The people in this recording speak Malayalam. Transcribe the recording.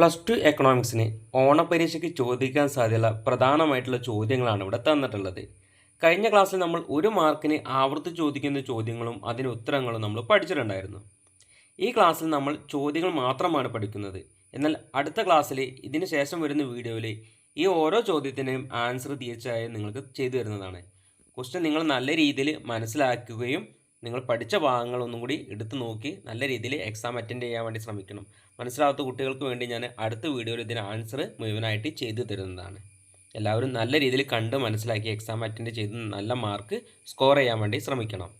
പ്ലസ് ടു എക്കണോമിക്സിന് ഓണപരീക്ഷയ്ക്ക് ചോദിക്കാൻ സാധ്യതയുള്ള പ്രധാനമായിട്ടുള്ള ചോദ്യങ്ങളാണ് ഇവിടെ തന്നിട്ടുള്ളത്. കഴിഞ്ഞ ക്ലാസ്സിൽ നമ്മൾ ഒരു മാർക്കിന് ആവർത്തി ചോദിക്കുന്ന ചോദ്യങ്ങളും അതിന് ഉത്തരങ്ങളും നമ്മൾ പഠിച്ചിട്ടുണ്ടായിരുന്നു. ഈ ക്ലാസ്സിൽ നമ്മൾ ചോദ്യങ്ങൾ മാത്രമാണ് പഠിക്കുന്നത്. എന്നാൽ അടുത്ത ക്ലാസ്സിൽ ഇതിന് ശേഷം വരുന്ന വീഡിയോയിൽ ഈ ഓരോ ചോദ്യത്തിനെയും ആൻസർ തീർച്ചയായും നിങ്ങൾക്ക് ചെയ്തു തരുന്നതാണ്. ക്വസ്റ്റ്യൻ നിങ്ങൾ നല്ല രീതിയിൽ മനസ്സിലാക്കുകയും നിങ്ങൾ പഠിച്ച ഭാഗങ്ങൾ ഒന്നും കൂടി എടുത്തു നോക്കി നല്ല രീതിയിൽ എക്സാം അറ്റൻഡ് ചെയ്യാൻ വേണ്ടി ശ്രമിക്കണം. മനസ്സിലാവാത്ത കുട്ടികൾക്ക് വേണ്ടി ഞാൻ അടുത്ത വീഡിയോയിൽ ഇതിന് ആൻസർ മുഴുവനായിട്ട് ചെയ്തു തരുന്നതാണ്. എല്ലാവരും നല്ല രീതിയിൽ കണ്ട് മനസ്സിലാക്കി എക്സാം അറ്റൻഡ് ചെയ്ത് നല്ല മാർക്ക് സ്കോർ ചെയ്യാൻ വേണ്ടി ശ്രമിക്കണം.